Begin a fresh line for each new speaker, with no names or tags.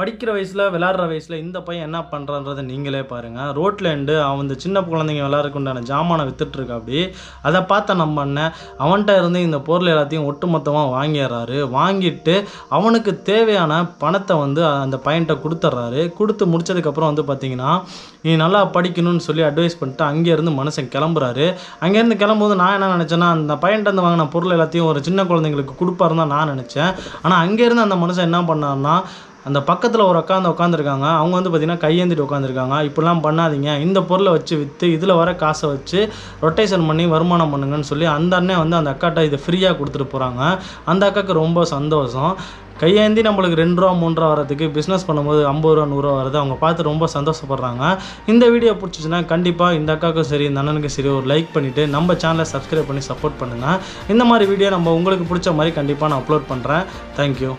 படிக்கிற வயசில் விளாட்ற வயசில் இந்த பையன் என்ன பண்ணுறான்றதை நீங்களே பாருங்கள் ரோட்டில் இருந்து அவன் இந்த சின்ன குழந்தைங்க விளாட்றதுக்கு உண்டான ஜாமானை வித்துட்ருக்கா அப்படி அதை பார்த்த நம்ம அண்ணன் அவன்கிட்ட இருந்து இந்த பொருள் எல்லாத்தையும் ஒட்டுமொத்தமாக வாங்கிடுறாரு. வாங்கிட்டு அவனுக்கு தேவையான பணத்தை வந்து அந்த பையன்கிட்ட கொடுத்துட்றாரு. கொடுத்து முடிச்சதுக்கப்புறம் வந்து பார்த்தீங்கன்னா நீ நல்லா படிக்கணும்னு சொல்லி அட்வைஸ் பண்ணிட்டு அங்கேருந்து மனுஷன் கிளம்புறாரு. அங்கேருந்து கிளம்பும்போது நான் என்ன நினச்சேன்னா அந்த பையன்கிட்ட இருந்து வாங்கின பொருள் எல்லாத்தையும் ஒரு சின்ன குழந்தைங்களுக்கு கொடுப்பாருன்னு தான் நான் நினச்சேன். ஆனால் அங்கேருந்து அந்த மனுஷன் என்ன பண்ணாருன்னா அந்த பக்கத்தில் ஒரு உட்காந்து உட்காந்துருக்காங்க அவங்க வந்து பார்த்திங்கன்னா கையேந்திட்டு உட்காந்துருக்காங்க இப்படிலாம் பண்ணாதீங்க. இந்த பொருளை வச்சு விற்று இதில் வர காசை வச்சு ரொட்டேஷன் பண்ணி வருமானம் பண்ணுங்கன்னு சொல்லி அந்த அண்ணன் வந்து அந்த அக்காட்ட இதை ஃப்ரீயாக கொடுத்துட்டு போகிறாங்க அந்த அக்காவுக்கு ரொம்ப சந்தோஷம். கையேந்தி நம்மளுக்கு ரெண்டு ரூபா மூணு ரூபா வரதுக்கு பிஸ்னஸ் பண்ணும்போது ஐம்பது ரூபா நூறுரூவா வருது. அவங்க பார்த்து ரொம்ப சந்தோஷப்படுறாங்க. இந்த வீடியோ பிடிச்சிச்சுன்னா கண்டிப்பாக இந்த அக்காவுக்கும் சரி இந்த அண்ணனுக்கும் சரி ஒரு லைக் பண்ணிவிட்டு நம்ம சேனலை சப்ஸ்கிரைப் பண்ணி சப்போர்ட் பண்ணுங்கள் இந்த மாதிரி வீடியோ நம்ம உங்களுக்கு பிடிச்ச மாதிரி கண்டிப்பாக நான் அப்லோட் பண்ணுறேன் தேங்க்யூ